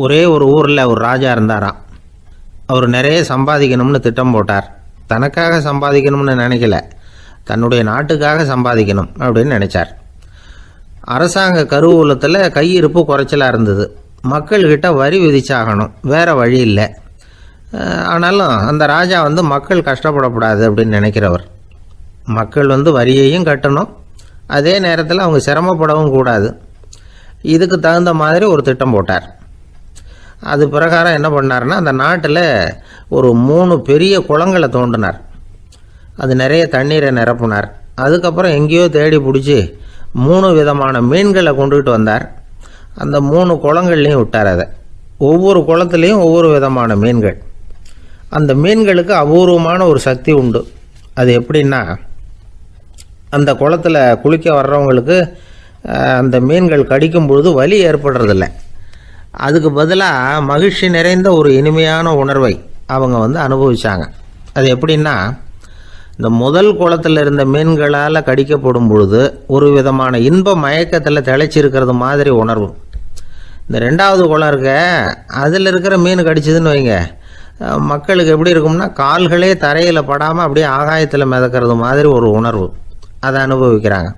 ஒரே ஒரு ஊரில் ஒரு ராஜா இருந்தாராம். அவர் நிறைய சம்பாதிக்கணும்னு திட்டம் போட்டார். தனக்காக சம்பாதிக்கணும்னு நினைக்கல. தன்னுடைய நாட்டுக்காக சம்பாதிக்கணும் அப்படின்னு நினச்சார். அரசாங்க கருவூலத்தில் கையிருப்பு குறைச்சலாக இருந்தது. மக்கள்கிட்ட வரி விதிச்சாகணும். வேறு வழி இல்லை. ஆனாலும் அந்த ராஜா வந்து மக்கள் கஷ்டப்படக்கூடாது அப்படின்னு நினைக்கிறவர். மக்கள் வந்து வரியையும் கட்டணும். அதே நேரத்தில் அவங்க சிரமப்படவும் கூடாது. இதுக்கு தகுந்த மாதிரி ஒரு திட்டம் போட்டார். அது பிரகாரம் என்ன பண்ணாருன்னா அந்த நாட்டில் ஒரு மூணு பெரிய குளங்களை தோண்டினார். அது நிறைய தண்ணீரை நிரப்புனார். அதுக்கப்புறம் எங்கேயோ தேடி பிடிச்சி மூணு விதமான மீன்களை கொண்டுகிட்டு வந்தார். அந்த மூணு குளங்கள்லையும் விட்டார் அதை. ஒவ்வொரு குளத்துலேயும் ஒவ்வொரு விதமான மீன்கள். அந்த மீன்களுக்கு அபூர்வமான ஒரு சக்தி உண்டு. அது எப்படின்னா அந்த குளத்துல குளிக்க வர்றவங்களுக்கு அந்த மீன்கள் கடிக்கும் பொழுது வலி ஏற்படுறதில்ல. அதுக்கு பதிலாக மகிழ்ச்சி நிறைந்த ஒரு இனிமையான உணர்வை அவங்க வந்து அனுபவித்தாங்க அது எப்படின்னா இந்த முதல் குளத்தில் இருந்த மீன்களால் கடிக்கப்படும் பொழுது ஒரு விதமான இன்ப மயக்கத்தில் திளைச்சிருக்கிறது மாதிரி உணர்வு. இந்த ரெண்டாவது குளம் இருக்க அதில் இருக்கிற மீன் கடிச்சதுன்னு வைங்க. மக்களுக்கு எப்படி இருக்கும்னா கால்களே தரையில் படாமல் அப்படியே ஆகாயத்தில் மிதக்கிறது மாதிரி ஒரு உணர்வு. அதை அனுபவிக்கிறாங்க.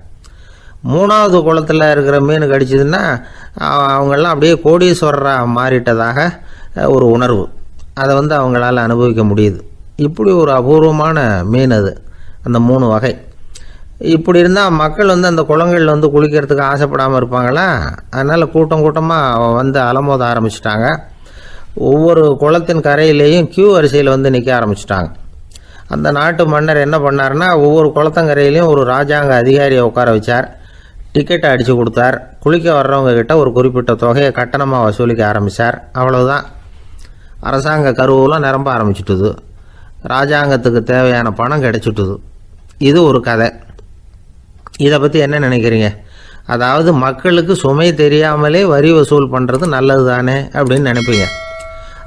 மூணாவது குளத்தில் இருக்கிற மீன் கடிச்சதுன்னா அவங்கெல்லாம் அப்படியே கோடீஸ்வரராக மாறிட்டதாக ஒரு உணர்வு. அதை வந்து அவங்களால அனுபவிக்க முடியுது. இப்படி ஒரு அபூர்வமான மீன் அது அந்த மூணு வகை. இப்படி இருந்தால் மக்கள் வந்து அந்த குளங்களில் வந்து குளிக்கிறதுக்கு ஆசைப்படாமல் இருப்பாங்களா? அதனால் கூட்டம் கூட்டமாக வந்து அலமோத ஆரம்பிச்சிட்டாங்க. ஒவ்வொரு குளத்தின் கரையிலேயும் கியூ வரிசையில் வந்து நிற்க ஆரம்பிச்சிட்டாங்க. அந்த நாட்டு மன்னர் என்ன பண்ணாருன்னா ஒவ்வொரு குளத்தங்கரையிலையும் ஒரு ராஜாங்க அதிகாரியை உட்கார வச்சார். டிக்கெட்டை அடித்து கொடுத்தார். குளிக்க வர்றவங்க கிட்ட ஒரு குறிப்பிட்ட தொகையை கட்டணமாக வசூலிக்க ஆரம்பித்தார் அவ்வளவுதான். அரசாங்க கருவெல்லாம் நிரம்ப ஆரம்பிச்சுட்டுது. ராஜாங்கத்துக்கு தேவையான பணம் கிடைச்சிட்டுது. இது ஒரு கதை. இதை பற்றி என்ன நினைக்கிறீங்க? அதாவது மக்களுக்கு சுமை தெரியாமலே வரி வசூல் பண்ணுறது நல்லது தானே அப்படின்னு நினைப்பீங்க.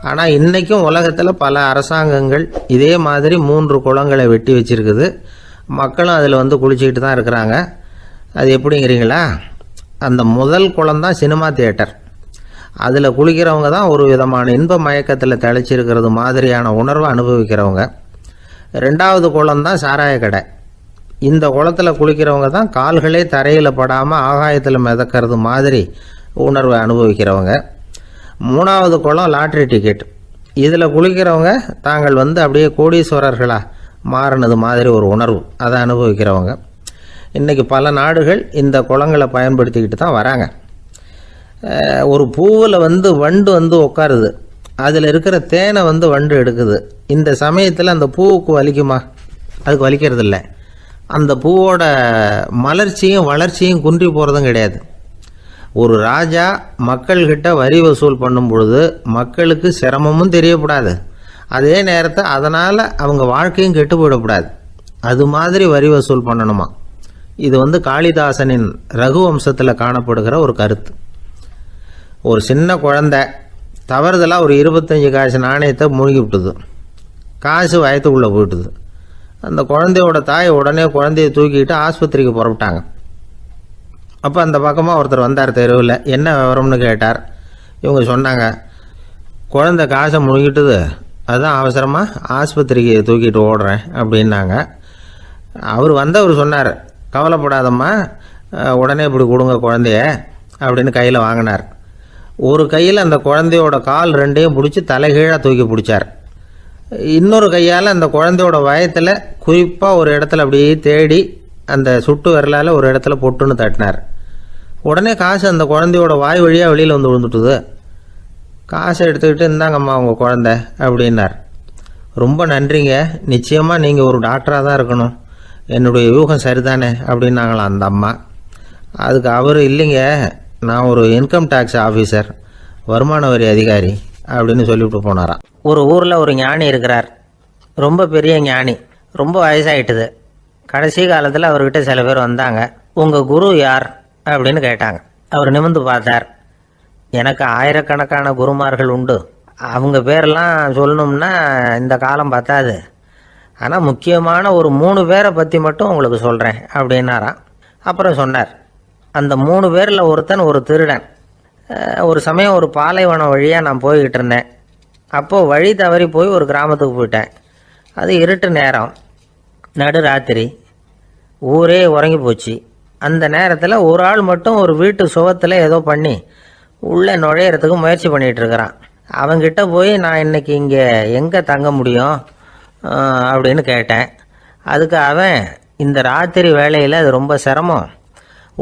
ஆனால் இன்றைக்கும் உலகத்தில் பல அரசாங்கங்கள் இதே மாதிரி மூன்று குளங்களை வெட்டி வச்சிருக்குது. மக்களும் அதில் வந்து குளிச்சுக்கிட்டு தான் இருக்கிறாங்க. அது எப்படிங்கிறீங்களா? அந்த முதல் குளம் தான் சினிமா தியேட்டர். அதில் குளிக்கிறவங்க தான் ஒரு விதமான இன்ப மயக்கத்தில் தெளிச்சிருக்கிறது மாதிரியான உணர்வை அனுபவிக்கிறவங்க. ரெண்டாவது குளம் தான் சாராய கடை இந்த குளத்தில் குளிக்கிறவங்க தான் கால்களே தரையில் படாமல் ஆகாயத்தில் மிதக்கிறது மாதிரி உணர்வை அனுபவிக்கிறவங்க. மூணாவது குளம் லாட்ரி டிக்கெட். இதில் குளிக்கிறவங்க தாங்கள் வந்து அப்படியே கோடீஸ்வரர்களாக மாறினது மாதிரி ஒரு உணர்வு. அதை அனுபவிக்கிறவங்க. இன்றைக்கி பல நாடுகள் இந்த குளங்களை பயன்படுத்திக்கிட்டு தான் வராங்க. ஒரு பூவில் வந்து வண்டு வந்து உட்காருது அதில் இருக்கிற தேனை வந்து வண்டு எடுக்குது. இந்த சமயத்தில் அந்த பூவுக்கு வலிக்குமா? அதுக்கு வலிக்கிறது இல்லை அந்த பூவோட மலர்ச்சியும் வளர்ச்சியும் குன்றி போகிறதும் கிடையாது. ஒரு ராஜா மக்கள்கிட்ட வரி வசூல் பண்ணும் பொழுது மக்களுக்கு சிரமமும் தெரியக்கூடாது அதே நேரத்தை அதனால் அவங்க வாழ்க்கையும் கெட்டு போயிடக்கூடாது. அது மாதிரி வரி வசூல் பண்ணணுமா? இது வந்து காளிதாசனின் ரகுவம்சத்தில் காணப்படுகிற ஒரு கருத்து. ஒரு சின்ன குழந்தை தவறுதலாக ஒரு இருபத்தஞ்சி காசு நாணயத்தை மூழ்கி விட்டுது. காசு வயத்துக்குள்ளே போயிட்டுது. அந்த குழந்தையோட தாய் உடனே குழந்தைய தூக்கிட்டு ஆஸ்பத்திரிக்கு புறப்பட்டாங்க. அப்போ அந்த பக்கமாக ஒருத்தர் வந்தார் தெருவில். என்ன விவரம்னு கேட்டார். இவங்க சொன்னாங்க குழந்தை காசை முழுங்கிட்டுது அதுதான் அவசரமாக ஆஸ்பத்திரிக்கு தூக்கிட்டு ஓடுறேன் அப்படின்னாங்க. அவர் வந்தவர் சொன்னார் கவலைப்படாதம்மா. உடனே இப்படி கொடுங்க குழந்தைய அப்படின்னு கையில் வாங்கினார். ஒரு கையில் அந்த குழந்தையோட கால் ரெண்டையும் பிடிச்சி தலைகீழாக தூக்கி பிடிச்சார். இன்னொரு கையால் அந்த குழந்தையோட வயத்தில் குறிப்பாக ஒரு இடத்துல அப்படியே தேடி அந்த சுட்டு விரலால் ஒரு இடத்துல பொட்டுன்னு தட்டினார். உடனே காசு அந்த குழந்தையோட வாய் வழியாக வெளியில் வந்து விழுந்துட்டுது. காசை எடுத்துக்கிட்டு இந்தாங்கம்மா உங்கள் குழந்தை அப்படின்னார். ரொம்ப நன்றிங்க. நிச்சயமாக நீங்கள் ஒரு டாக்டராக தான் இருக்கணும். என்னுடைய யூகம் சரிதானே? அப்படின்னாங்களாம் அந்த அம்மா. அதுக்கு அவர் இல்லைங்க நான் ஒரு இன்கம் டேக்ஸ் ஆஃபீஸர் வருமான வரி அதிகாரி அப்படின்னு சொல்லிவிட்டு போனாராம் ஒரு ஊரில் ஒரு ஞானி இருக்கிறார். ரொம்ப பெரிய ஞானி. ரொம்ப வயசாயிட்டுது. கடைசி காலத்தில் அவர்கிட்ட சில பேர் வந்தாங்க. உங்கள் குரு யார்? அப்படின்னு கேட்டாங்க. அவர் நிமிர்ந்து பார்த்தார். எனக்கு ஆயிரக்கணக்கான குருமார்கள் உண்டு. அவங்க பேரெல்லாம் சொல்லணும்னா இந்த காலம் பத்தாது. ஆனால் முக்கியமான ஒரு மூணு பேரை பற்றி மட்டும் உங்களுக்கு சொல்கிறேன் அப்படின்னாராம் அப்புறம் சொன்னார் அந்த மூணு பேரில் ஒருத்தன் ஒரு திருடன். ஒரு சமயம் ஒரு பாலைவனம் வழியாக நான் போய்கிட்டு இருந்தேன். அப்போது வழி தவறி போய் ஒரு கிராமத்துக்கு போயிட்டேன். அது இருட்டு நேரம் நடு ராத்திரி. ஊரே உறங்கி போச்சு. அந்த நேரத்தில் ஒரு ஆள் மட்டும் ஒரு வீட்டு சுகத்தில் ஏதோ பண்ணி உள்ளே நுழையிறதுக்கு முயற்சி பண்ணிகிட்டு இருக்கிறான். அவன்கிட்ட போய் நான் இன்றைக்கி இங்கே எங்கே தங்க முடியும்? அப்படின்னு கேட்டேன். அதுக்கு அவன் இந்த ராத்திரி வேலையில் அது ரொம்ப சிரமம்.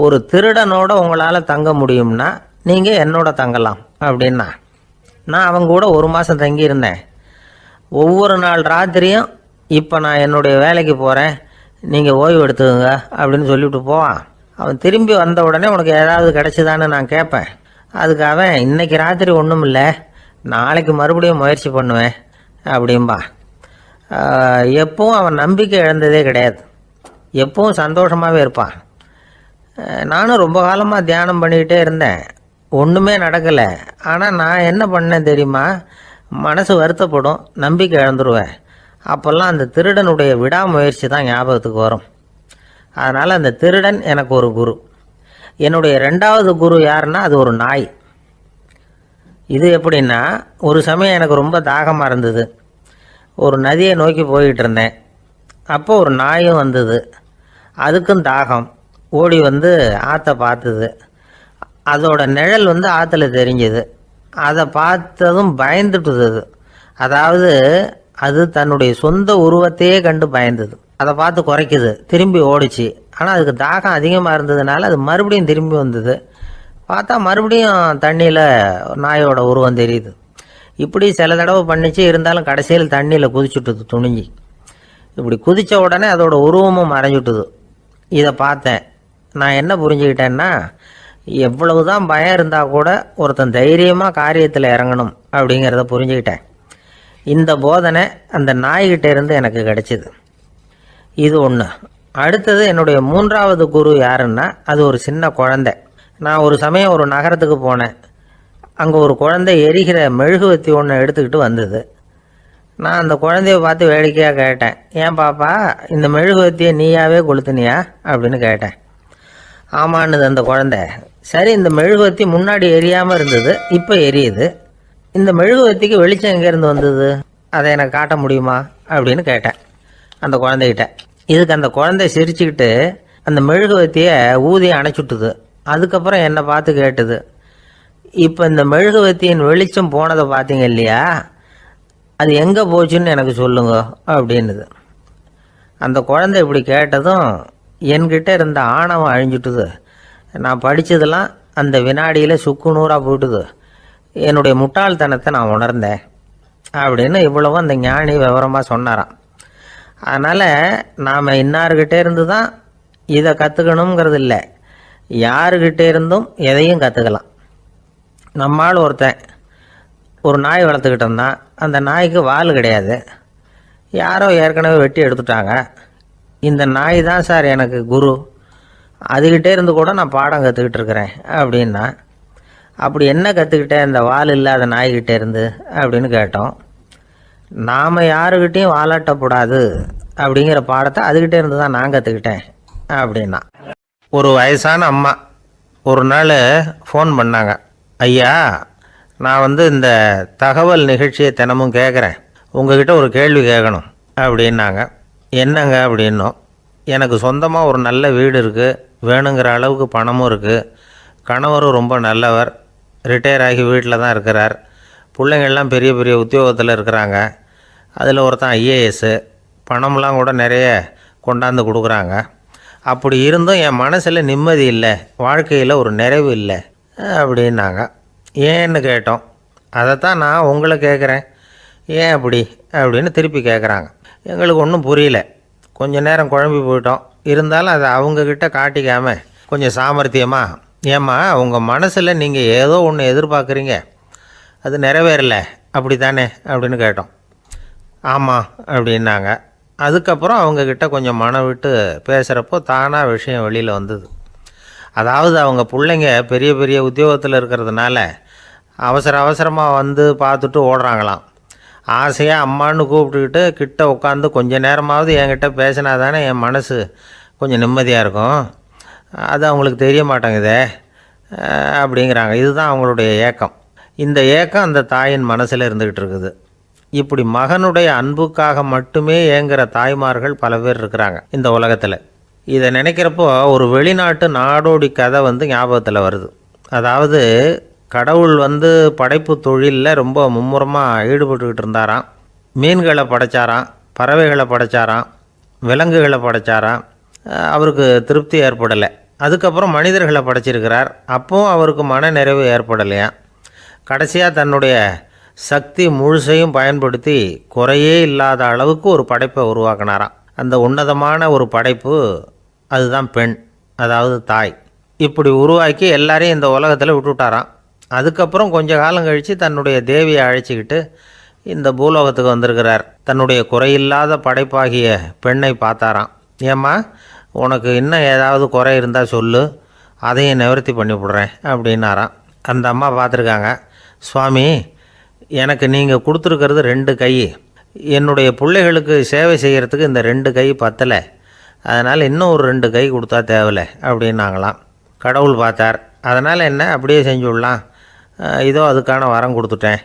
ஒரு திருடனோட உங்களால் தங்க முடியும்னா நீங்கள் என்னோட தங்கலாம் அப்படின்னா. நான் அவங்க கூட ஒரு மாதம் தங்கியிருந்தேன். ஒவ்வொரு நாள் ராத்திரியும் இப்போ நான் என்னுடைய வேலைக்கு போகிறேன் நீங்கள் ஓய்வு எடுத்துக்கோங்க அப்படின்னு சொல்லிவிட்டு போவான். அவன் திரும்பி வந்த உடனே உனக்கு ஏதாவது கிடைச்சிதான்னு நான் கேட்பேன். அதுக்கு அவன் இன்றைக்கி ராத்திரி ஒன்றும் இல்லை நாளைக்கு மறுபடியும் முயற்சி பண்ணுவேன் அப்படிம்பா. எப்பவும் அவன் நம்பிக்கை இழந்ததே கிடையாது. எப்பவும் சந்தோஷமாகவே இருப்பான். நானும் ரொம்ப காலமாக தியானம் பண்ணிக்கிட்டே இருந்தேன். ஒன்றுமே நடக்கலை. ஆனால் நான் என்ன பண்ணேன் தெரியுமா? மனசு வருத்தப்படும் நம்பிக்கை இழந்துருவேன். அப்போல்லாம் அந்த திருடனுடைய விடாமுயற்சி தான் ஞாபகத்துக்கு வரும். அதனால் அந்த திருடன் எனக்கு ஒரு குரு. என்னுடைய ரெண்டாவது குரு யாருன்னா அது ஒரு நாய். இது எப்படின்னா ஒரு சமயம் எனக்கு ரொம்ப தாகமாக இருந்தது. ஒரு நதியை நோக்கி போய்கிட்டு இருந்தேன் அப்போ ஒரு நாயும் வந்தது. அதுக்கும் தாகம். ஓடி வந்து ஆற்றை பார்த்தது. அதோட நிழல் வந்து ஆற்றுல தெரிஞ்சது. அதை பார்த்ததும் பயந்துட்டுது. அது அதாவது அது தன்னுடைய சொந்த உருவத்தையே கண்டு பயந்தது. அதை பார்த்து குறைக்குது. திரும்பி ஓடிச்சு. ஆனால் அதுக்கு தாகம் அதிகமாக இருந்ததுனால அது மறுபடியும் திரும்பி வந்தது. பார்த்தா மறுபடியும் தண்ணியில் நாயோட உருவம் தெரியுது. இப்படி சில தடவை பண்ணிச்சு இருந்தாலும் கடைசியில் தண்ணியில் குதிச்சுட்டுது துணிஞ்சி. இப்படி குதித்த உடனே அதோட உருவமும் மறைஞ்சுட்டுது. இதை பார்த்தேன். நான் என்ன புரிஞ்சுக்கிட்டேன்னா எவ்வளவு தான் பயம் இருந்தால் கூட ஒருத்தன் தைரியமாக காரியத்தில் இறங்கணும் அப்படிங்கிறத புரிஞ்சுக்கிட்டேன். இந்த போதனை அந்த நாய்கிட்ட இருந்து எனக்கு கிடைச்சிது. இது ஒன்று அடுத்தது என்னுடைய மூன்றாவது குரு யாருன்னா அது ஒரு சின்ன குழந்தை. நான் ஒரு சமயம் ஒரு நகரத்துக்கு போனேன். அங்கே ஒரு குழந்தை எரிகிற மெழுகுவத்தி ஒன்று எடுத்துக்கிட்டு வந்தது. நான் அந்த குழந்தைய பார்த்து வேடிக்கையாக கேட்டேன். ஏன் பாப்பா இந்த மெழுகுவத்தியை நீயாவே கொளுத்துனியா? அப்படின்னு கேட்டேன். ஆமான்னுது அந்த குழந்தை. சரி இந்த மெழுகுவத்தி முன்னாடி எரியாமல் இருந்தது இப்போ எரியுது. இந்த மெழுகுவத்திக்கு வெளிச்சம் எங்கேருந்து வந்தது? அதை எனக்கு காட்ட முடியுமா? அப்படின்னு கேட்டேன் அந்த குழந்தைகிட்ட. இதுக்கு அந்த குழந்தை சிரிச்சுக்கிட்டு அந்த மெழுகுவத்தியை ஊதி அணைச்சுட்டுது. அதுக்கப்புறம் என்னை பார்த்து கேட்டுது. இப்போ இந்த மெழுகுவத்தியின் வெளிச்சம் போனதை பார்த்தீங்க இல்லையா? அது எங்கே போச்சுன்னு எனக்கு சொல்லுங்க அப்படின்னுது. அந்த குழந்தை இப்படி கேட்டதும் என்கிட்ட இருந்த ஆணவம் அழிஞ்சுட்டுது. நான் படித்ததெல்லாம் அந்த வினாடியில் சுக்கு நூறாக போயிட்டுது. என்னுடைய முட்டாள்தனத்தை நான் உணர்ந்தேன் அப்படின்னு இவ்வளவும் அந்த ஞானி விவரமாக சொன்னாராம். அதனால் நாம் இன்னார்கிட்டே இருந்து தான் இதை கற்றுக்கணுங்கிறது இல்லை. யாருக்கிட்டே இருந்தும் எதையும் கற்றுக்கலாம் நம்மால் ஒருத்தன் ஒரு நாய் வளர்த்துக்கிட்டு இருந்தான் அந்த நாய்க்கு வால் கிடையாது. யாரோ ஏற்கனவே வெட்டி எடுத்துட்டாங்க. இந்த நாய் தான் சார் எனக்கு குரு. அதுக்கிட்டே இருந்து கூட நான் பாடம் கற்றுக்கிட்டு இருக்கிறேன் அப்படின்னா அப்படி என்ன கற்றுக்கிட்டேன் இந்த வால் இல்லாத நாய்கிட்டே இருந்து அப்படின்னு கேட்டோம். நாம் யாருக்கிட்டேயும் வாலாட்டக்கூடாது அப்படிங்கிற பாடத்தை அதுக்கிட்டே இருந்து தான் நான் கற்றுக்கிட்டேன் அப்படின்னா. ஒரு வயசான அம்மா ஒரு நாள் ஃபோன் பண்ணாங்க. ஐயா நான் வந்து இந்த தகவல் நிகழ்ச்சியை தினமும் கேட்குறேன் உங்ககிட்ட ஒரு கேள்வி கேட்கணும் அப்படின்னாங்க. என்னங்க அப்படின்னோம் எனக்கு சொந்தமாக ஒரு நல்ல வீடு இருக்குது வேணுங்கிற அளவுக்கு பணமும் இருக்குது கணவரும் ரொம்ப நல்லவர் ரிட்டையர் ஆகி வீட்டில் தான் இருக்கிறார் பிள்ளைங்கள்லாம் பெரிய பெரிய உத்தியோகத்தில் இருக்கிறாங்க அதில் ஒருத்தன் ஐஏஎஸ்ஸு பணம்லாம் கூட நிறைய கொண்டாந்து கொடுக்குறாங்க. அப்படி இருந்தும் என் மனசில் நிம்மதி இல்லை வாழ்க்கையில் ஒரு நிறைவு இல்லை. அப்படின்னாங்க. ஏன்னு கேட்டோம். அதைத்தான் நான் உங்களை கேட்குறேன் ஏன் அப்படி? அப்படின்னு திருப்பி கேட்குறாங்க எங்களுக்கு ஒன்றும் புரியல. கொஞ்சம் நேரம் குழம்பி போயிட்டோம். இருந்தாலும் அதை அவங்கக்கிட்ட காட்டிக்காமல் கொஞ்சம் சாமர்த்தியமாக ஏம்மா உங்கள் மனசில் நீங்கள் ஏதோ ஒன்று எதிர்பார்க்குறீங்க. அது நிறைவேறல. அப்படி தானே அப்படின்னு கேட்டோம். ஆமாம் அப்படின்னாங்க. அதுக்கப்புறம் அவங்கக்கிட்ட கொஞ்சம் மனம் விட்டு பேசுகிறப்போ தானாக விஷயம் வெளியில் வந்தது. அதாவது அவங்க பிள்ளைங்க பெரிய பெரிய உத்தியோகத்தில் இருக்கிறதுனால அவசர அவசரமாக வந்து பார்த்துட்டு ஓடுறாங்களாம். ஆசையாக அம்மான்னு கூப்பிட்டுக்கிட்டு கிட்ட உட்காந்து கொஞ்ச நேரமாவது என்கிட்ட பேசினா தானே என் மனசு கொஞ்சம் நிம்மதியாக இருக்கும். அது அவங்களுக்கு தெரிய மாட்டேங்குதே அப்படிங்கிறாங்க. இதுதான் அவங்களுடைய ஏக்கம். இந்த ஏக்கம் அந்த தாயின் மனசில் இருந்துக்கிட்டு இருக்குது. இப்படி மகனுடைய அன்புக்காக மட்டுமே ஏங்குகிற தாய்மார்கள் பல பேர் இருக்கிறாங்க இந்த உலகத்தில். இதை நினைக்கிறப்போ ஒரு வெளிநாட்டு நாடோடி கதை வந்து ஞாபகத்தில் வருது. அதாவது கடவுள் வந்து படைப்பு தொழிலில் ரொம்ப மும்முரமாக ஈடுபட்டுக்கிட்டு இருந்தாராம். மீன்களை படைச்சாராம் பறவைகளை படைச்சாராம் விலங்குகளை படைச்சாராம். அவருக்கு திருப்தி ஏற்படலை. அதுக்கப்புறம் மனிதர்களை படைச்சிருக்கிறார். அப்போவும் அவருக்கு மன நிறைவு ஏற்படலையாம் கடைசியாக தன்னுடைய சக்தி முழுசையும் பயன்படுத்தி குறையே இல்லாத அளவுக்கு ஒரு படைப்பை உருவாக்கினாராம். அந்த உன்னதமான ஒரு படைப்பு அதுதான் பெண் அதாவது தாய். இப்படி உருவாக்கி எல்லாரையும் இந்த உலகத்தில் விட்டுவிட்டாராம். அதுக்கப்புறம் கொஞ்ச காலம் கழித்து தன்னுடைய தேவியை அழைச்சிக்கிட்டு இந்த பூலோகத்துக்கு வந்திருக்கிறார். தன்னுடைய குறையில்லாத படைப்பாகிய பெண்ணை பார்த்தாராம். ஏம்மா உனக்கு இன்னும் ஏதாவது குறை இருந்தால் சொல்லு அதையும் நிவர்த்தி பண்ணி விடுறேன் அப்படின்னாராம். அந்த அம்மா பார்த்துருக்காங்க சுவாமி எனக்கு நீங்கள் கொடுத்துருக்கிறது ரெண்டு கை. என்னுடைய பிள்ளைகளுக்கு சேவை செய்கிறதுக்கு இந்த ரெண்டு கை பத்தலை. அதனால் இன்னும் ஒரு ரெண்டு கை கொடுத்தா தேவலை அப்படின்னாங்களாம். கடவுள் பார்த்தார். அதனால் என்ன? அப்படியே செஞ்சு விடலாம். இதோ அதுக்கான வரம் கொடுத்துட்டேன்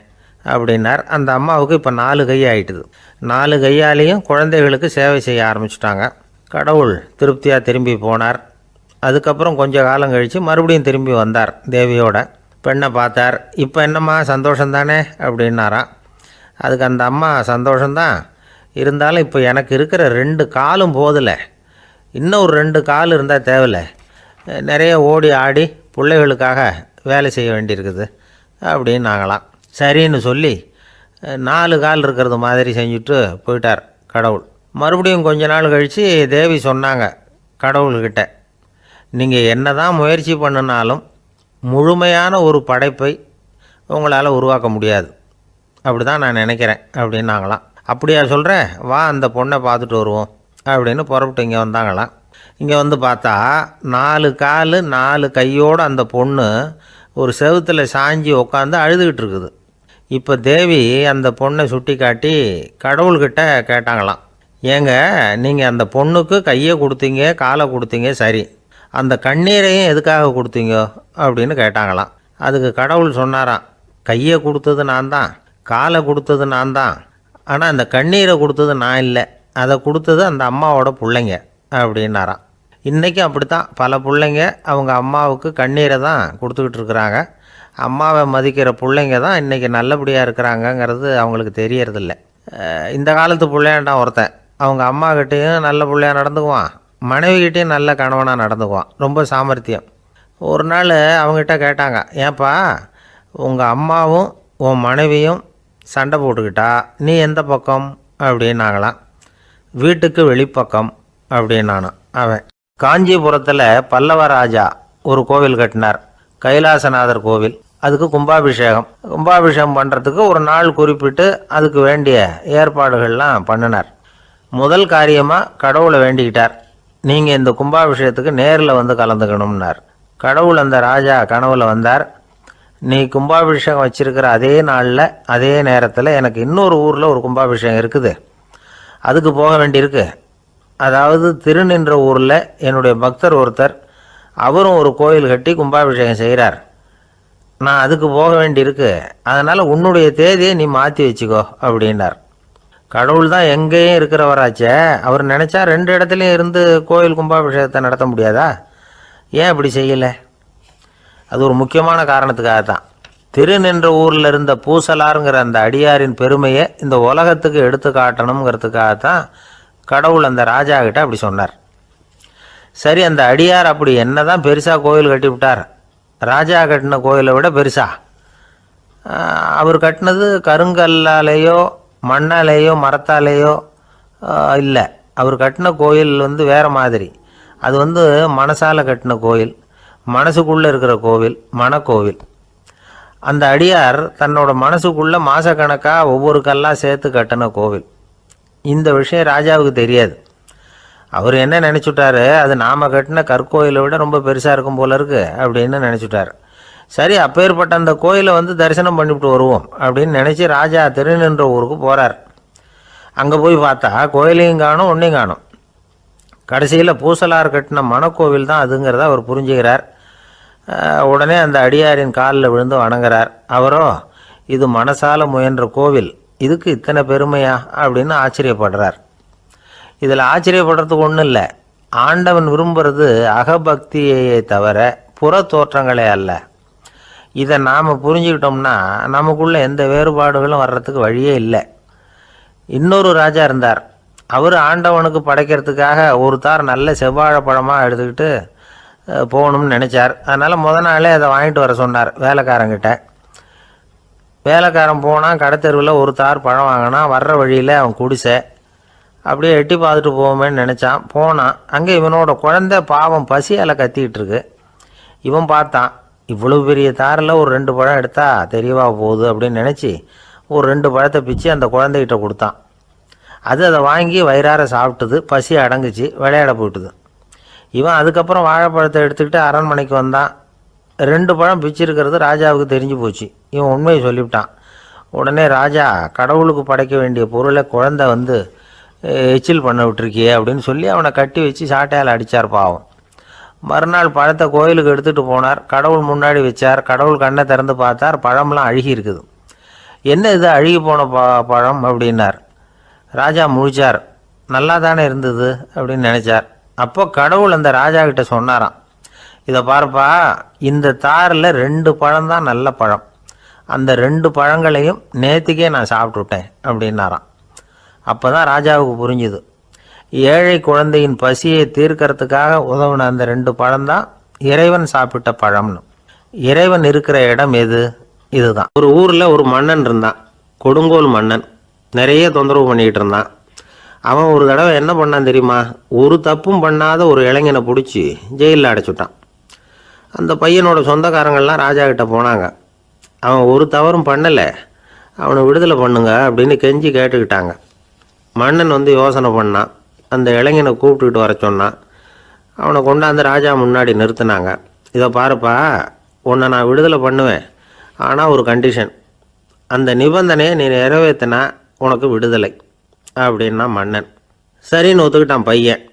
அப்படின்னார். அந்த அம்மாவுக்கு இப்போ நாலு கை ஆயிட்டுது. நாலு கையாலேயும் குழந்தைகளுக்கு சேவை செய்ய ஆரம்பிச்சிட்டாங்க. கடவுள் திருப்தியாக திரும்பி போனார். அதுக்கப்புறம் கொஞ்சம் காலம் கழித்து மறுபடியும் திரும்பி வந்தார் தேவியோட. பெண்ணை பார்த்தார். இப்போ என்னம்மா சந்தோஷம் தானே? அப்படின்னாராம். அதுக்கு அந்த அம்மா சந்தோஷந்தான் இருந்தாலும் இப்போ எனக்கு இருக்கிற ரெண்டு காலும் போதில்லை இன்னும் ஒரு ரெண்டு கால் இருந்தால் தேவையில்ல. நிறைய ஓடி ஆடி பிள்ளைகளுக்காக வேலை செய்ய வேண்டியிருக்குது. அப்படின்னு நாங்களாம் சரின்னு சொல்லி நாலு கால் இருக்கிறது மாதிரி செஞ்சுட்டு போயிட்டார் கடவுள். மறுபடியும் கொஞ்ச நாள் கழித்து தேவி சொன்னாங்க கடவுள்கிட்ட நீங்கள் என்ன தான் முயற்சி பண்ணினாலும் முழுமையான ஒரு படைப்பை உங்களால் உருவாக்க முடியாது. அப்படி தான் நான் நினைக்கிறேன். அப்படின்னாங்களாம் அப்படியா சொல்கிறேன் வா அந்த பொண்ணை பார்த்துட்டு வருவோம். அப்படின்னு புறப்பட்டு இங்கே வந்தாங்களாம். இங்கே வந்து பார்த்தா நாலு கால் நாலு கையோடு அந்த பொண்ணு ஒரு செவுத்தில் சாஞ்சி உட்காந்து அழுதுகிட்டு இருக்குது. இப்போ தேவி அந்த பொண்ணை சுட்டி காட்டி கடவுள்கிட்ட கேட்டாங்களாம். ஏங்க நீங்கள் அந்த பொண்ணுக்கு கையை கொடுத்தீங்க காலை கொடுத்தீங்க சரி. அந்த கண்ணீரையும் எதுக்காக கொடுத்தீங்க? அப்படின்னு கேட்டாங்களாம். அதுக்கு கடவுள் சொன்னாராம் கையை கொடுத்தது நான் தான் காலை கொடுத்தது நான் தான் ஆனால் அந்த கண்ணீரை கொடுத்தது நான் இல்லை. அதை கொடுத்தது அந்த அம்மாவோட பிள்ளைங்க அப்படின்னாராம். இன்றைக்கும் அப்படித்தான். பல பிள்ளைங்க அவங்க அம்மாவுக்கு கண்ணீரை தான் கொடுத்துக்கிட்டு இருக்கிறாங்க. அம்மாவை மதிக்கிற பிள்ளைங்க தான் இன்றைக்கி நல்லபடியாக இருக்கிறாங்கங்கிறது அவங்களுக்கு தெரியறதில்ல. இந்த காலத்து பிள்ளையாண்டான் ஒருத்தன். அவங்க அம்மாக்கிட்டேயும் நல்ல பிள்ளையா நடந்துக்குவான். மனைவிக்கிட்டேயும் நல்ல கணவனாக நடந்துக்குவான். ரொம்ப சாமர்த்தியம். ஒரு நாள் அவங்ககிட்ட கேட்டாங்க ஏன்ப்பா உங்கள் அம்மாவும் உன் மனைவியும் சண்டை போட்டுக்கிட்டா? நீ எந்த பக்கம்? அப்படின்னாங்களாம். வீட்டுக்கு வெளிப்பக்கம் அப்படின்னானான் அவன். காஞ்சிபுரத்தில் பல்லவ ராஜா ஒரு கோவில் கட்டினார். கைலாசநாதர் கோவில். அதுக்கு கும்பாபிஷேகம். கும்பாபிஷேகம் பண்ணுறதுக்கு ஒரு நாள் குறிப்பிட்டு அதுக்கு வேண்டிய ஏற்பாடுகள்லாம் பண்ணினார். முதல் காரியமாக கடவுளை வேண்டிக்கிட்டார். நீங்கள் இந்த கும்பாபிஷேகத்துக்கு நேரில் வந்து கலந்துக்கணும்னார். கடவுள் அந்த ராஜா கனவுல வந்தார். நீ கும்பாபிஷேகம் வச்சிருக்கிற அதே நாளில் அதே நேரத்தில் எனக்கு இன்னொரு ஊரில் ஒரு கும்பாபிஷேகம் இருக்குது. அதுக்கு போக வேண்டியிருக்கு. அதாவது திருநின்ற ஊரில் என்னுடைய பக்தர் ஒருத்தர் அவரும் ஒரு கோயில் கட்டி கும்பாபிஷேகம் செய்கிறார். நான் அதுக்கு போக வேண்டியிருக்கு. அதனால் உன்னுடைய தேதியை நீ மாற்றி வச்சுக்கோ அப்படின்னார். கடவுள் தான் எங்கேயும் இருக்கிறவராச்சே. அவர் நினச்சா ரெண்டு இடத்துலையும் இருந்து கோயில் கும்பாபிஷேகத்தை நடத்த முடியாதா? ஏன் அப்படி செய்யலை? அது ஒரு முக்கியமான காரணத்துக்காக தான் திருநின்ற ஊரில் இருந்த பூசலாருங்கிற அந்த அடியாரின் பெருமையை இந்த உலகத்துக்கு எடுத்து காட்டணுங்கிறதுக்காக தான் கடவுள் அந்த ராஜா கிட்ட அப்படி சொன்னார். சரி அந்த அடியார் அப்படி என்ன தான் பெருசாக கோயில் கட்டி விட்டார். ராஜா கட்டின கோயிலை விட பெருசா. அவர் கட்டினது கருங்கல்லாலேயோ மண்ணாலேயோ மரத்தாலேயோ இல்லை. அவர் கட்டின கோயில் வந்து வேறு மாதிரி. அது வந்து மனசால் கட்டின கோயில் மனசுக்குள்ளே இருக்கிற கோவில் மனக்கோவில். அந்த அடியார் தன்னோட மனசுக்குள்ளே மாதக்கணக்காக ஒவ்வொரு கல்லாக சேர்த்து கட்டின கோவில். இந்த விஷயம் ராஜாவுக்கு தெரியாது. அவர் என்ன நினச்சிட்டாரு? அது நாம் கட்டின கற்கோயிலை விட ரொம்ப பெருசாக இருக்கும் போல இருக்குது அப்படின்னு நினச்சிட்டார். சரி அப்பேற்பட்ட அந்த கோயிலை வந்து தரிசனம் பண்ணிவிட்டு வருவோம் அப்படின்னு நினச்சி ராஜா திருநின்ற ஊருக்கு போகிறார் அங்கே போய் பார்த்தா கோயிலையும் காணும் ஒன்றையும் காணும். கடைசியில் பூசலார் கட்டின மணக்கோவில் தான் அதுங்கிறத அவர் புரிஞ்சுக்கிறார். உடனே அந்த அடியாரின் காலில் விழுந்து வணங்குறார். அவரோ இது மனசால முயன்ற கோவில். இதுக்கு இத்தனை பெருமையா? அப்படின்னு ஆச்சரியப்படுறார். இதில் ஆச்சரியப்படுறதுக்கு ஒன்றும் இல்லை. ஆண்டவன் விரும்புறது அகபக்தியையே தவிர புற தோற்றங்களே அல்ல. இதை நாம் புரிஞ்சுக்கிட்டோம்னா நமக்குள்ளே எந்த வேறுபாடுகளும் வர்றதுக்கு வழியே இல்லை. இன்னொரு ராஜா இருந்தார். அவர் ஆண்டவனுக்கு படைக்கிறதுக்காக ஒரு தார் நல்ல செவ்வாழை பழமாக எடுத்துக்கிட்டு போகணும்னு நினச்சார். அதனால் முத நாளே அதை வாங்கிட்டு வர சொன்னார் வேலைக்காரங்கிட்ட. வேலைக்காரன் போனால் கடைத்தெருவில் ஒரு தார் பழம் வாங்கினா வர்ற வழியில் அவன் குடிசை. அப்படியே எட்டி பார்த்துட்டு போவோமேன்னு நினச்சான். போனான் அங்கே இவனோட குழந்தை பாவம் பசியால் கத்திக்கிட்டு இருக்கு இவன் பார்த்தான் இவ்வளோ பெரிய தாரில் ஒரு ரெண்டு பழம் எடுத்தா தெரியவா போகுது? அப்படின்னு நினச்சி ஒரு ரெண்டு பழத்தை பிச்சு அந்த குழந்தைகிட்ட கொடுத்தான். அது அதை வாங்கி வயிறார சாப்பிட்டுது பசி அடங்குச்சு விளையாட போயிட்டுது. இவன் அதுக்கப்புறம் வாழைப்பழத்தை எடுத்துக்கிட்டு அரண்மனைக்கு வந்தான். ரெண்டு பழம் பிச்சிருக்கிறது ராஜாவுக்கு தெரிஞ்சு போச்சு. இவன் உண்மையை சொல்லிவிட்டான். உடனே ராஜா கடவுளுக்கு படைக்க வேண்டிய பொருளை குழந்தை வந்து எச்சில் பண்ண விட்டுருக்கியே அப்படின்னு சொல்லி அவனை கட்டி வச்சு சாட்டையால் அடித்தார் பாவம். மறுநாள் பழத்தை கோயிலுக்கு எடுத்துகிட்டு போனார். கடவுள் முன்னாடி வச்சார். கடவுள் கண்ணை திறந்து பார்த்தார். பழம்லாம் அழுகி இருக்குது. என்ன இது? அழுகி போன ப பழம்? அப்படின்னார். ராஜா முழிச்சார். நல்லா தானே இருந்தது அப்படின்னு நினச்சார். அப்போ கடவுள் அந்த ராஜா கிட்ட சொன்னாராம் இதை பாருப்பா இந்த தாரில் ரெண்டு பழம் தான் நல்ல பழம். அந்த ரெண்டு பழங்களையும் நேற்றுக்கே நான் சாப்பிட்டுட்டேன் அப்படின்னாராம். அப்போ தான் ராஜாவுக்கு புரிஞ்சுது. ஏழை குழந்தையின் பசியை தீர்க்கறதுக்காக உதவுன அந்த ரெண்டு பழம்தான் இறைவன் சாப்பிட்ட பழம்னு. இறைவன் இருக்கிற இடம் எது? இதுதான். ஒரு ஊரில் ஒரு மன்னன் இருந்தான் கொடுங்கோல் மன்னன். நிறைய தொந்தரவு பண்ணிக்கிட்டு இருந்தான். அவன் ஒரு தடவை என்ன பண்ணான் தெரியுமா? ஒரு தப்பும் பண்ணாத ஒரு இளைஞனை பிடிச்சி ஜெயிலில் அடைச்சுட்டான். அந்த பையனோட சொந்தக்காரங்கள்லாம் ராஜா கிட்ட போனாங்க. அவன் ஒரு தவறும் பண்ணலை. அவனை விடுதலை பண்ணுங்க அப்படின்னு கெஞ்சி கேட்டுக்கிட்டாங்க. மன்னன் வந்து யோசனை பண்ணான். அந்த இளைஞனை கூப்பிட்டுக்கிட்டு வர சொன்னான். அவனை கொண்டாந்து ராஜா முன்னாடி நிறுத்தினாங்க. இதை பாருப்பா உன்னை நான் விடுதலை பண்ணுவேன். ஆனால் ஒரு கண்டிஷன் அந்த நிபந்தனையை நீ நிறைவேற்றினா உனக்கு விடுதலை. அப்படின்னா மன்னன். சரின்னு ஒத்துக்கிட்டான் பையன்.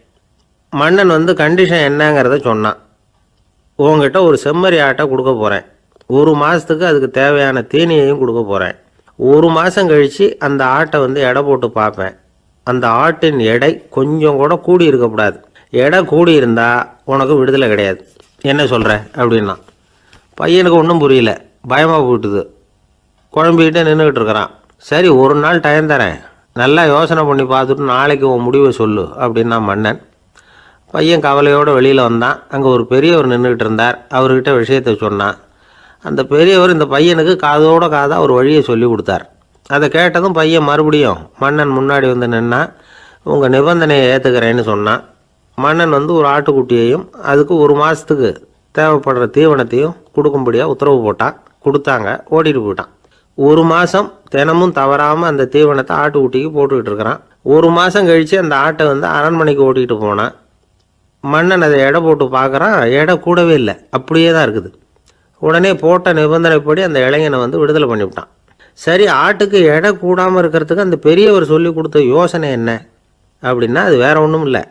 மன்னன் வந்து கண்டிஷன் என்னங்கிறத சொன்னான். உங்ககிட்ட ஒரு செம்மறி ஆட்டை கொடுக்க போகிறேன் ஒரு மாதத்துக்கு அதுக்கு தேவையான தீனியையும் கொடுக்க போகிறேன் ஒரு மாதம் கழித்து அந்த ஆட்டை வந்து எடை போட்டு பார்ப்பேன். அந்த ஆட்டின் எடை கொஞ்சம் கூட கூடி இருக்கக்கூடாது. எடை கூடி இருந்தால் உனக்கு விடுதலை கிடையாது. என்ன சொல்கிற அப்படின்னா பையனுக்கு ஒன்றும் புரியல. பயமாக போயிட்டுது. குழம்பிக்கிட்டே நின்றுக்கிட்டு இருக்கிறான். சரி ஒரு நாள் டைம் தரேன். நல்லா யோசனை பண்ணி பார்த்துட்டு நாளைக்கு உன் முடிவை சொல்லு அப்படின்னா மன்னன். பையன் கவலையோடு வெளியில் வந்தான். அங்கே ஒரு பெரியவர் நின்றுக்கிட்டு இருந்தார். அவர்கிட்ட விஷயத்தை சொன்னான். அந்த பெரியவர் இந்த பையனுக்கு காதோட காதாக ஒரு வழியை சொல்லி கொடுத்தார். அதை கேட்டதும் பையன் மறுபடியும் மன்னன் முன்னாடி வந்து நின்னா உங்கள் நிபந்தனையை ஏற்றுக்கிறேன்னு சொன்னான். மன்னன் வந்து ஒரு ஆட்டுக்குட்டியையும் அதுக்கு ஒரு மாதத்துக்கு தேவைப்படுற தீவனத்தையும் கொடுக்கும்படியாக உத்தரவு போட்டான். கொடுத்தாங்க. ஓடிட்டு போயிட்டான். ஒரு மாதம் தினமும் தவறாமல் அந்த தீவனத்தை ஆட்டுக்குட்டிக்கு போட்டுக்கிட்டு இருக்கிறான். ஒரு மாதம் கழித்து அந்த ஆட்டை வந்து அரண்மனைக்கு ஓட்டிகிட்டு போனான். மன்னன் அதை எடை போட்டு பார்க்குறான். எடை கூடவே இல்லை. அப்படியே தான் இருக்குது. உடனே போட்ட நிபந்தனைப்படி அந்த இளைஞனை வந்து விடுதலை பண்ணிவிட்டான் சரி ஆட்டுக்கு எடை கூடாமல் இருக்கிறதுக்கு அந்த பெரியவர் சொல்லி கொடுத்த யோசனை என்ன? அப்படின்னா அது வேற ஒன்றும் இல்லை.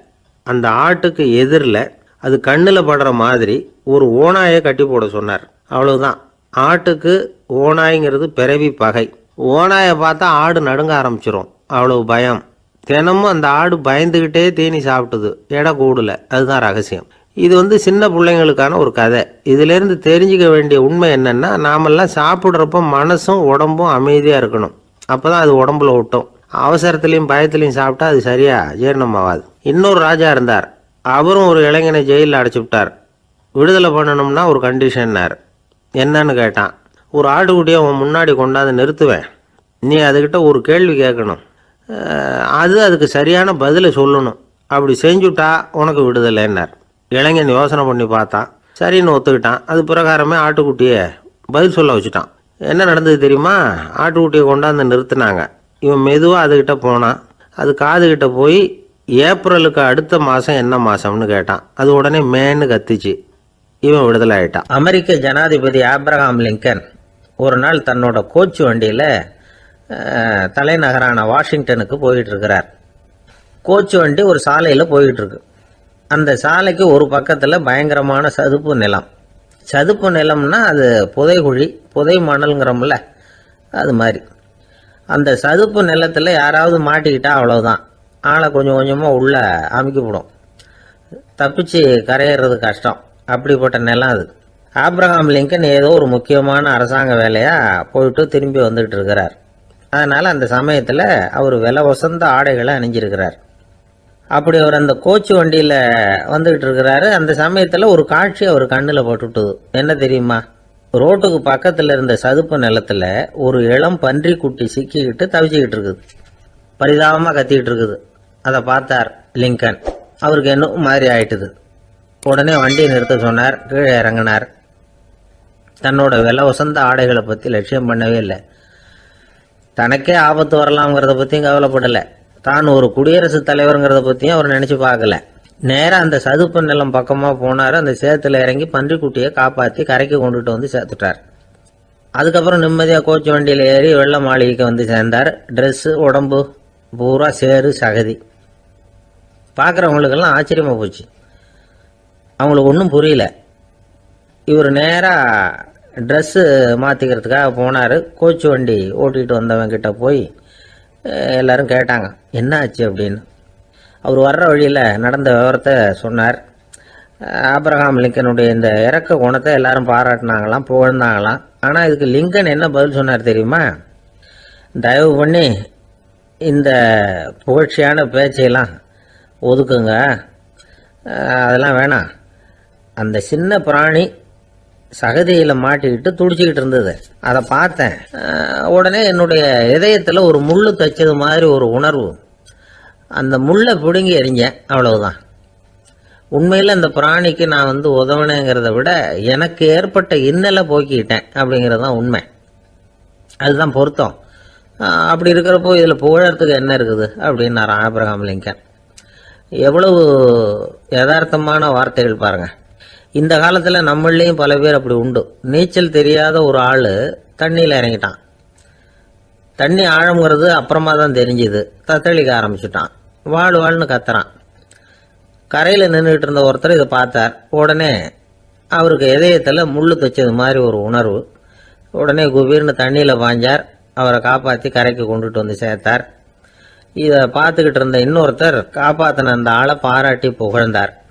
அந்த ஆட்டுக்கு எதிரில் அது கண்ணில் படுற மாதிரி ஒரு ஓனாயை கட்டி போட சொன்னார். அவ்வளவுதான். ஆட்டுக்கு ஓனாய்ங்கிறது பிறவி பகை. ஓநாயை பார்த்தா ஆடு நடுங்க ஆரம்பிச்சிரும். அவ்வளவு பயம். தினமும் அந்த ஆடு பயந்துக்கிட்டே தேனி சாப்பிட்டது. எடை கூடல. அதுதான் ரகசியம். இது வந்து சின்ன பிள்ளைங்களுக்கான ஒரு கதை. இதிலேருந்து தெரிஞ்சுக்க வேண்டிய உண்மை என்னென்னா நாமெல்லாம் சாப்பிட்றப்ப மனசும் உடம்பும் அமைதியாக இருக்கணும். அப்போ தான் அது உடம்புல ஒட்டும். அவசரத்துலேயும் பயத்துலையும் சாப்பிட்டா அது சரியாக ஜீரணமாகாது இன்னொரு ராஜா இருந்தார். அவரும் ஒரு இளைஞனை ஜெயிலில் அடைச்சி விட்டார். விடுதலை பண்ணணும்னா ஒரு கண்டிஷன்னார் என்னன்னு கேட்டான். ஒரு ஆட்டுக்குட்டியை உன் முன்னாடி கொண்டாந்து நிறுத்துவேன். நீ அதுக்கிட்ட ஒரு கேள்வி கேட்கணும். அது அதுக்கு சரியான பதிலை சொல்லணும். அப்படி செஞ்சுட்டா உனக்கு விடுதலைன்னார் இளைஞன் யோசனை பண்ணி பார்த்தான். சரின்னு ஒத்துக்கிட்டான். அது பிரகாரமே ஆட்டுக்குட்டியை பதில் சொல்ல வச்சுட்டான். என்ன நடந்தது தெரியுமா? ஆட்டுக்குட்டியை கொண்டாந்து நிறுத்தினாங்க. இவன் மெதுவாக அதுக்கிட்ட போனான். அது காதுகிட்ட போய் ஏப்ரலுக்கு அடுத்த மாதம் என்ன மாதம்னு கேட்டான். அது உடனே மேன்னு கத்திச்சு. இவன் விடுதலாயிட்டான். அமெரிக்க ஜனாதிபதி ஆப்ரஹாம் லிங்கன் ஒரு நாள் தன்னோட கோச்சு வண்டியில் தலைநகரான வாஷிங்டனுக்கு போயிட்டு இருக்கிறார் கோச்சு வண்டி ஒரு சாலையில் போயிட்டு இருக்கு அந்த சாலைக்கு ஒரு பக்கத்தில் பயங்கரமான சதுப்பு நிலம். சதுப்பு நிலம்னா அது புதைகுழி புதை மணல்ங்கிறோம்ல அது மாதிரி. அந்த சதுப்பு நிலத்தில் யாராவது மாட்டிக்கிட்டா அவ்வளோதான் ஆளை கொஞ்சம் கொஞ்சமாக உள்ளே அமைக்கப்படும். தப்பிச்சு கரையிறது கஷ்டம். அப்படிப்பட்ட நிலம் அது. ஆப்ரஹாம் லிங்கன் ஏதோ ஒரு முக்கியமான அரசாங்க வேலையாக போயிட்டு திரும்பி வந்துட்டு இருக்கிறார். அதனால் அந்த சமயத்தில் அவர் விலை வசந்த ஆடைகளை அணிஞ்சிருக்கிறார். அப்படி அவர் அந்த கோச்சு வண்டியில் வந்துக்கிட்டு இருக்கிறாரு. அந்த சமயத்தில் ஒரு காட்சி அவர் கண்ணில் போட்டுட்டுது. என்ன தெரியுமா? ரோட்டுக்கு பக்கத்தில் இருந்த சதுப்பு நிலத்தில் ஒரு இளம் பன்றி குட்டி சிக்கிக்கிட்டு தவிச்சிக்கிட்டு இருக்குது. பரிதாபமாக கத்திக்கிட்டு இருக்குது. அதை பார்த்தார் லிங்கன். அவருக்கு என்ன மாதிரி ஆயிட்டுது? உடனே வண்டியை நிறுத்த சொன்னார். கீழே இறங்கினார். தன்னோட விலை உசந்த ஆடைகளை பற்றி லட்சியம் பண்ணவே இல்லை. தனக்கே ஆபத்து வரலாம்ங்கிறத பற்றியும் கவலைப்படலை. தான் ஒரு குடியரசுத் தலைவருங்கிறத பற்றியும் அவர் நினச்சி பார்க்கல. நேராக அந்த சதுப்பு நிலம் பக்கமாக போனார். அந்த சேத்துல இறங்கி பன்றிக்குட்டியை காப்பாற்றி கரைக்கு கொண்டுட்டு வந்து சேர்த்துட்டார். அதுக்கப்புறம் நிம்மதியாக கோச்சு வண்டியில் ஏறி வெள்ள மாளிகைக்கு வந்து சேர்ந்தார். ட்ரெஸ்ஸு உடம்பு பூரா சேறு சகதி. பார்க்குறவங்களுக்கெல்லாம் ஆச்சரியமாக போச்சு. அவங்களுக்கு ஒன்றும் புரியல. இவர் நேராக ட்ரெஸ்ஸு மாற்றிக்கிறதுக்காக போனார். கோச்சு வண்டி ஓட்டிகிட்டு வந்தவங்கிட்ட போய் எல்லோரும் எல்லாரும் கேட்டாங்க என்ன ஆச்சு அப்படின்னு. அவர் வர்ற வழியில் நடந்த விவரத்தை சொன்னார். ஆப்ரஹாம் லிங்கனுடைய இந்த இறக்க குணத்தை எல்லாரும் பாராட்டினாங்களாம் புகழ்ந்தாங்களாம். ஆனால் இதுக்கு லிங்கன் என்ன பதில் சொன்னார் தெரியுமா? தயவு பண்ணி இந்த புகழ்ச்சியான பேச்சையெல்லாம் ஒதுக்குங்க. அதெல்லாம் வேணாம். அந்த சின்ன பிராணி சகதியில் மாட்டிக்கிட்டு துடிச்சிக்கிட்டு இருந்தது. அதை பார்த்தேன். உடனே என்னுடைய இதயத்தில் ஒரு முள் தைச்சது மாதிரி ஒரு உணர்வு. அந்த முள்ளை பிடுங்கி எறிஞ்சேன். அவ்வளவுதான். உண்மையில் அந்த பிராணிக்கு நான் வந்து உதவினேங்கிறத விட எனக்கு ஏற்பட்ட இன்னலை போக்கிக்கிட்டேன் அப்படிங்கிறது தான் உண்மை. அதுதான் பொருத்தம். அப்படி இருக்கிறப்போ இதில் புகழறதுக்கு என்ன இருக்குது அப்படின்னாராம் ஆபிரகாம் லிங்கன். எவ்வளவு யதார்த்தமான வார்த்தைகள் பாருங்கள் இந்த காலத்தில் நம்மளையும் பல பேர் அப்படி உண்டு. நீச்சல் தெரியாத ஒரு ஆள் தண்ணியில் இறங்கிட்டான். தண்ணி ஆழங்கிறது அப்புறமா தான் தெரிஞ்சுது. தத்தளிக்க ஆரம்பிச்சிட்டான். வாழ் வாழ்னு கத்துறான். கரையில் நின்றுட்டு இருந்த ஒருத்தர் இதை பார்த்தார். உடனே அவருக்கு இதயத்தில் முள்ளு தைச்சது மாதிரி ஒரு உணர்வு. உடனே குபீர்னு தண்ணியில் பாஞ்சார் அவரை காப்பாற்றி கரைக்கு கொண்டுட்டு வந்து சேர்த்தார். இதை பார்த்துக்கிட்டு இருந்த இன்னொருத்தர் காப்பாற்றின அந்த ஆளை பாராட்டி புகழ்ந்தார்.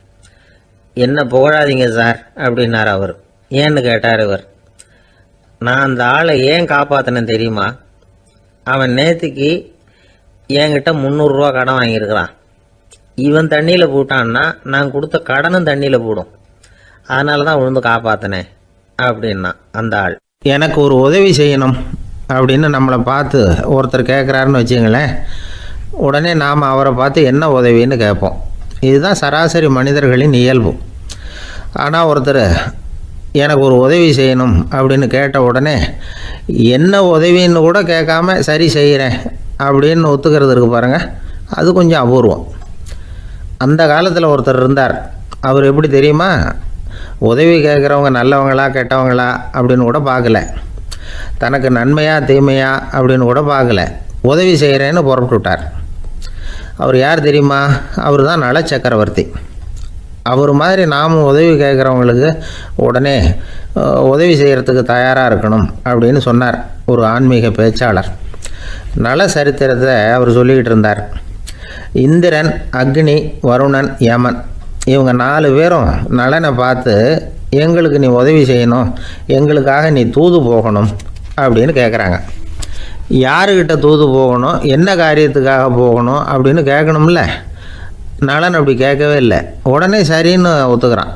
என்ன புகழாதீங்க சார் அப்படின்னார் அவர். ஏன்னு கேட்டார் இவர் நான் அந்த ஆளை ஏன் காப்பாற்றினேன் தெரியுமா? அவன் நேற்றுக்கு என்கிட்ட முந்நூறுரூவா கடன் வாங்கியிருக்கிறான். இவன் தண்ணியில் போட்டான்னா நான் கொடுத்த கடனும் தண்ணியில் போடும். அதனால தான் விழுந்து காப்பாற்றினேன் அப்படின்னா அந்த ஆள். எனக்கு ஒரு உதவி செய்யணும் அப்படின்னு நம்மளை பார்த்து ஒருத்தர் கேட்குறாருன்னு வச்சுங்களேன் உடனே நாம் அவரை பார்த்து என்ன உதவின்னு கேட்போம். இதுதான் சராசரி மனிதர்களின் இயல்பு. ஆனால் ஒருத்தர் எனக்கு ஒரு உதவி செய்யணும் அப்படின்னு கேட்ட உடனே என்ன உதவின்னு கூட கேட்காம சரி செய்கிறேன் அப்படின்னு ஒத்துக்கிறது இருக்கு பாருங்க. அது கொஞ்சம் அபூர்வம். அந்த காலத்தில் ஒருத்தர் இருந்தார். அவர் எப்படி தெரியுமா? உதவி கேட்குறவங்க நல்லவங்களா கெட்டவங்களா? அப்படின்னு கூட பார்க்கல. தனக்கு நன்மையா தீமையா? அப்படின்னு கூட பார்க்கல. உதவி செய்கிறேன்னு புறப்பட்டு விட்டார். அவர் யார் தெரியுமா? அவர் தான் நல சக்கரவர்த்தி. அவர் மாதிரி நாமும் உதவி கேட்குறவங்களுக்கு உடனே உதவி செய்கிறதுக்கு தயாராக இருக்கணும் அப்படின்னு சொன்னார் ஒரு ஆன்மீக பேச்சாளர். நல சரித்திரத்தை அவர் சொல்லிக்கிட்டு இருந்தார். இந்திரன் அக்னி வருணன் யமன் இவங்க நாலு பேரும் நலனை பார்த்து எங்களுக்கு நீ உதவி செய்யணும் எங்களுக்காக நீ தூது போகணும் அப்படின்னு கேட்குறாங்க யாருக்கிட்ட தூது போகணும்? என்ன காரியத்துக்காக போகணும்? அப்படின்னு கேட்கணும்ல. நலன் அப்படி கேட்கவே இல்லை. உடனே சரின்னு ஒத்துக்கிறான்.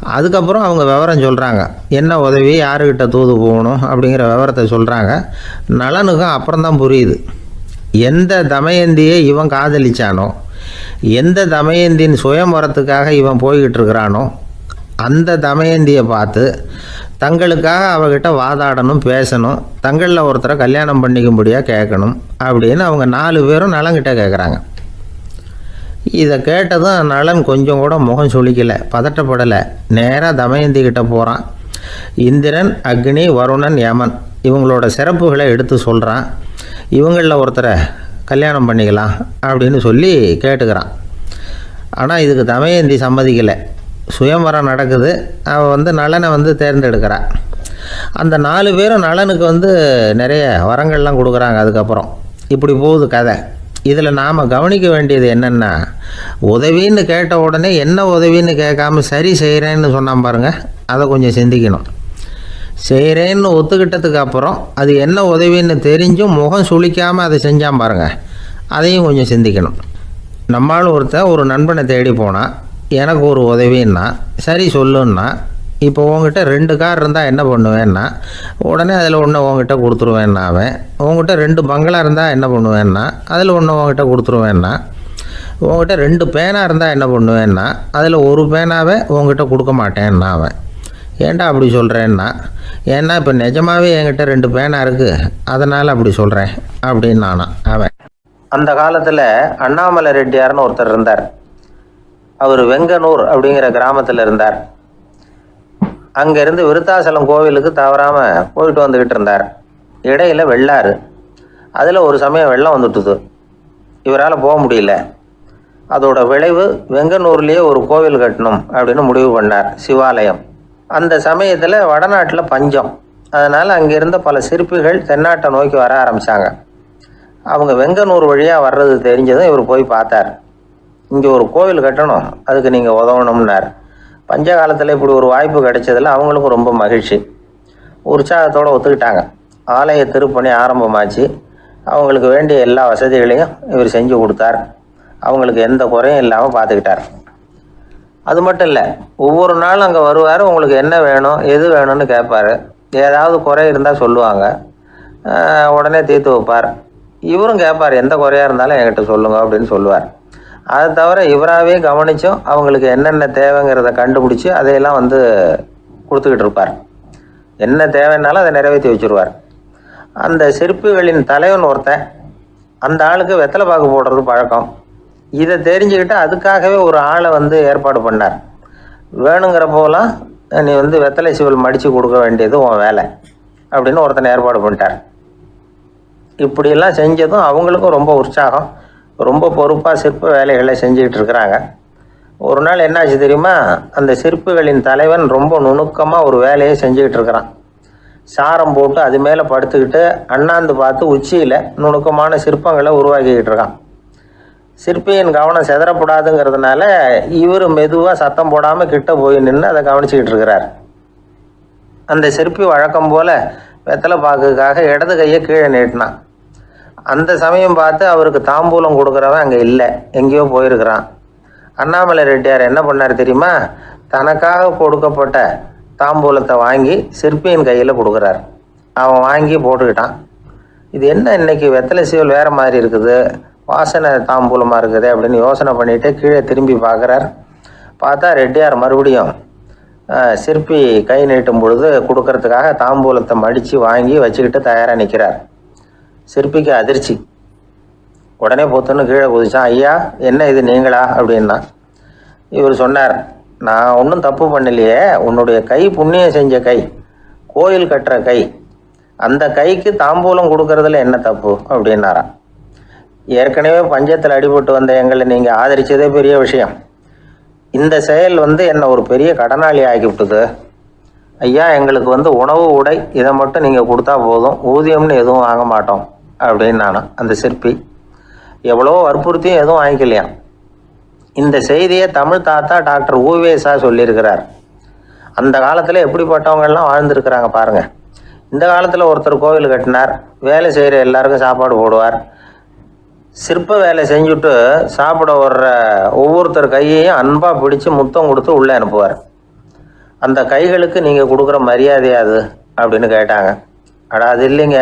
அதுக்கப்புறம் அவங்க விவரம் சொல்கிறாங்க என்ன உதவி? யாருக்கிட்ட தூது போகணும்? அப்படிங்கிற விவரத்தை சொல்கிறாங்க நலனுக்கும் அப்புறம்தான் புரியுது. எந்த தமயந்தியை இவன் காதலிச்சானோ எந்த தமயந்தின் சுயம்பரத்துக்காக இவன் போய்கிட்டு இருக்கிறானோ அந்த தமயந்தியை பார்த்து தங்களுக்காக அவகிட்ட வாதாடணும் பேசணும். தங்களில் ஒருத்தரை கல்யாணம் பண்ணிக்கும்படியாக கேட்கணும் அப்படின்னு அவங்க நாலு பேரும் நலங்கிட்ட கேட்குறாங்க. இதை கேட்டதும் நலன் கொஞ்சம் கூட முகம் சுழிக்கலை பதட்டப்படலை. நேராக தமயந்திக்கிட்ட போகிறான் இந்திரன் அக்னி வருணன் யமன் இவங்களோட சிறப்புகளை எடுத்து சொல்கிறான் இவங்களில் ஒருத்தரை கல்யாணம் பண்ணிக்கலாம் அப்படின்னு சொல்லி கேட்டுக்கிறான். ஆனால் இதுக்கு தமயந்தி சம்மதிக்கலை. சுயம்பரம் நடக்குது. அவள் வந்து நலனை வந்து தேர்ந்தெடுக்கிறாள் அந்த நாலு பேரும் நலனுக்கு வந்து நிறைய வரங்கள்லாம் கொடுக்குறாங்க அதுக்கப்புறம். இப்படி போகுது கதை. இதில் நாம் கவனிக்க வேண்டியது என்னென்னா உதவின்னு கேட்ட உடனே என்ன உதவின்னு கேட்காம சரி செய்கிறேன்னு சொன்னான் பாருங்கள் அதை கொஞ்சம் சிந்திக்கணும். செய்கிறேன்னு ஒத்துக்கிட்டதுக்கு அப்புறம் அது என்ன உதவின்னு தெரிஞ்சும் முகம் சுளிக்காமல் அதை செஞ்சான் பாருங்க. அதையும் கொஞ்சம் சிந்திக்கணும். நம்மால் ஒருத்தன் ஒரு நண்பனை தேடி போனால் எனக்கு ஒரு உதவின்னா சரி சொல்லுன்னா இப்போ உங்ககிட்ட ரெண்டு கார் இருந்தால் என்ன பண்ணுவேன்னா உடனே அதில் ஒன்று உங்ககிட்ட கொடுத்துருவேன்னா அவன். உங்ககிட்ட ரெண்டு பங்களா இருந்தால் என்ன பண்ணுவேன்னா அதில் ஒன்று உங்ககிட்ட கொடுத்துருவேன்னா உங்ககிட்ட ரெண்டு பேனா இருந்தால் என்ன பண்ணுவேன்னா அதில் ஒரு பேனாவை உங்ககிட்ட கொடுக்க மாட்டேன்னா அவன். ஏன்டா அப்படி சொல்கிறேன்னா ஏன்னா இப்போ நிஜமாகவே என்கிட்ட ரெண்டு பேனா இருக்குது அதனால் அப்படி சொல்கிறேன் அப்படின்னு நானா அவன். அந்த காலத்தில் அண்ணாமலை ரெட்டியார்னு ஒருத்தர் இருந்தார். அவர் வெங்கனூர் அப்படிங்கிற கிராமத்தில் இருந்தார். அங்கேருந்து விருத்தாசலம் கோவிலுக்கு தவறாமல் போயிட்டு வந்துக்கிட்டு இருந்தார். இடையில் வெள்ளாறு. அதில் ஒரு சமயம் வெள்ளம் வந்துட்டுது. இவரால் போக முடியல. அதோட விளைவு வெங்கனூர்லேயே ஒரு கோவில் கட்டணும் அப்படின்னு முடிவு பண்ணார் சிவாலயம். அந்த சமயத்தில் வடநாட்டில் பஞ்சம். அதனால் அங்கேருந்த பல சிற்பிகள் தென்னாட்டை நோக்கி வர ஆரம்பித்தாங்க அவங்க வெங்கனூர் வழியாக வர்றது தெரிஞ்சதும் இவர் போய் பார்த்தார். இங்கே ஒரு கோவில் கட்டணும். அதுக்கு நீங்கள் உதவணும்னார். பஞ்ச காலத்தில் இப்படி ஒரு வாய்ப்பு கிடைச்சதில் அவங்களுக்கும் ரொம்ப மகிழ்ச்சி. உற்சாகத்தோடு ஒத்துக்கிட்டாங்க. ஆலய திருப்பணி ஆரம்பமாச்சு. அவங்களுக்கு வேண்டிய எல்லா வசதிகளையும் இவர் செஞ்சு கொடுத்தார். அவங்களுக்கு எந்த குறையும் இல்லாமல் பார்த்துக்கிட்டார் அது மட்டும் இல்லை ஒவ்வொரு நாளும் அங்கே வருவார் உங்களுக்கு என்ன வேணும் எது வேணும்னு கேட்பார். ஏதாவது குறை இருந்தால் சொல்லுவாங்க. உடனே தீர்த்து வைப்பார். இவரும் கேட்பார் எந்த குறையாக இருந்தாலும் என்கிட்ட சொல்லுங்க அப்படின்னு சொல்லுவார். அதை தவிர இவராகவே கவனித்தும் அவங்களுக்கு என்னென்ன தேவைங்கிறத கண்டுபிடிச்சி அதையெல்லாம் வந்து கொடுத்துக்கிட்டு இருப்பார். என்ன தேவைன்னாலும் அதை நிறைவேற்றி வச்சுருவார். அந்த சிற்பிகளின் தலைவன் ஒருத்தன் அந்த ஆளுக்கு வெத்தலை பாக்கு போடுறது பழக்கம். இதை தெரிஞ்சுக்கிட்டு அதுக்காகவே ஒரு ஆளை வந்து ஏற்பாடு பண்ணார். வேணுங்கிறப்போலாம் நீ வந்து வெத்தலை சிவல் மடித்து கொடுக்க வேண்டியது உன் வேலை அப்படின்னு ஒருத்தனை ஏற்பாடு பண்ணிட்டார். இப்படியெல்லாம் செஞ்சதும் அவங்களுக்கும் ரொம்ப உற்சாகம். ரொம்ப பொறுப்பாக சிற்ப வேலைகளை செஞ்சுக்கிட்டு இருக்கிறாங்க. ஒரு நாள் என்னாச்சு தெரியுமா? அந்த சிற்பிகளின் தலைவன் ரொம்ப நுணுக்கமாக ஒரு வேலையை செஞ்சுக்கிட்டு இருக்கிறான். சாரம் போட்டு அது மேலே படுத்துக்கிட்டு அண்ணாந்து பார்த்து உச்சியில் நுணுக்கமான சிற்பங்களை உருவாக்கிக்கிட்டு இருக்கான். சிற்பியின் கவனம் செதறப்படாதுங்கிறதுனால இவர் மெதுவாக சத்தம் போடாமல் கிட்ட போய் நின்று அதை கவனிச்சுக்கிட்டு இருக்கிறார். அந்த சிற்பி வழக்கம் போல் வெத்தலை பாக்குக்காக இடது கையை கீழே நீட்டினான். அந்த சமயம் பார்த்து அவருக்கு தாம்பூலம் கொடுக்குறவன் அங்கே இல்லை. எங்கேயோ போயிருக்கிறான். அண்ணாமலை ரெட்டியார் என்ன பண்ணார் தெரியுமா? தனக்காக கொடுக்கப்பட்ட தாம்பூலத்தை வாங்கி சிற்பியின் கையில் கொடுக்குறார். அவன் வாங்கி போட்டுக்கிட்டான். இது என்ன இன்னைக்கு வெத்தலை சீவல் வேறு மாதிரி இருக்குது? வாசனை தாம்பூலமாக இருக்குது அப்படின்னு யோசனை பண்ணிவிட்டு கீழே திரும்பி பார்க்குறார். பார்த்தா ரெட்டியார் மறுபடியும் சிற்பி கை நீட்டும் பொழுது கொடுக்கறதுக்காக தாம்பூலத்தை மடித்து வாங்கி வச்சுக்கிட்டு தயாராக நிற்கிறார் சிற்பிக்கு அதிர்ச்சி. உடனே பொத்துன்னு கீழே குதிச்சான் ஐயா என்ன இது நீங்களா? அப்படின்னா இவர் சொன்னார் நான் ஒன்றும் தப்பு பண்ணலையே. உன்னுடைய கை புண்ணியம் செஞ்ச கை கோயில் கட்டுற கை அந்த கைக்கு தாம்பூலம் கொடுக்கறதுல என்ன தப்பு? அப்படின்னாராம். ஏற்கனவே பஞ்சத்தில் அடிபட்டு வந்த எங்களை நீங்கள் ஆதரிச்சதே பெரிய விஷயம். இந்த செயல் வந்து என்னை ஒரு பெரிய கடனாளி ஆக்கிவிட்டுது ஐயா எங்களுக்கு வந்து உணவு உடை இதை மட்டும் நீங்கள் கொடுத்தா போதும். ஊதியம்னு எதுவும் வாங்க மாட்டோம். அப்படின்னு நானும் அந்த சிற்பி எவ்வளோ வற்புறுத்தியும் எதுவும் வாங்கிக்கலையாம் இந்த செய்தியை தமிழ் தாத்தா டாக்டர் ஊவேசா சொல்லியிருக்கிறார். அந்த காலத்தில் எப்படிப்பட்டவங்கெல்லாம் வாழ்ந்துருக்கிறாங்க பாருங்கள் இந்த காலத்தில் ஒருத்தர் கோவில் கட்டினார் வேலை செய்கிற எல்லாருக்கும் சாப்பாடு போடுவார். சிற்ப வேலை செஞ்சுட்டு சாப்பிட வர்ற ஒவ்வொருத்தர் கையையும் அன்பாக பிடிச்சு முத்தம் கொடுத்து உள்ளே அனுப்புவார். அந்த கைகளுக்கு நீங்கள் கொடுக்குற மரியாதையாது அப்படின்னு கேட்டாங்க. அடா அது இல்லைங்க.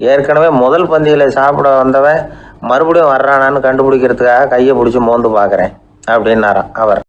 ஏற்கனவே முதல் பந்தியில் சாப்பிட வந்தவன் மறுபடியும் வர்றானான்னு கண்டுபிடிக்கிறதுக்காக கையை பிடிச்சி மோந்து பார்க்குறேன் அப்படின்னாராம் அவர்.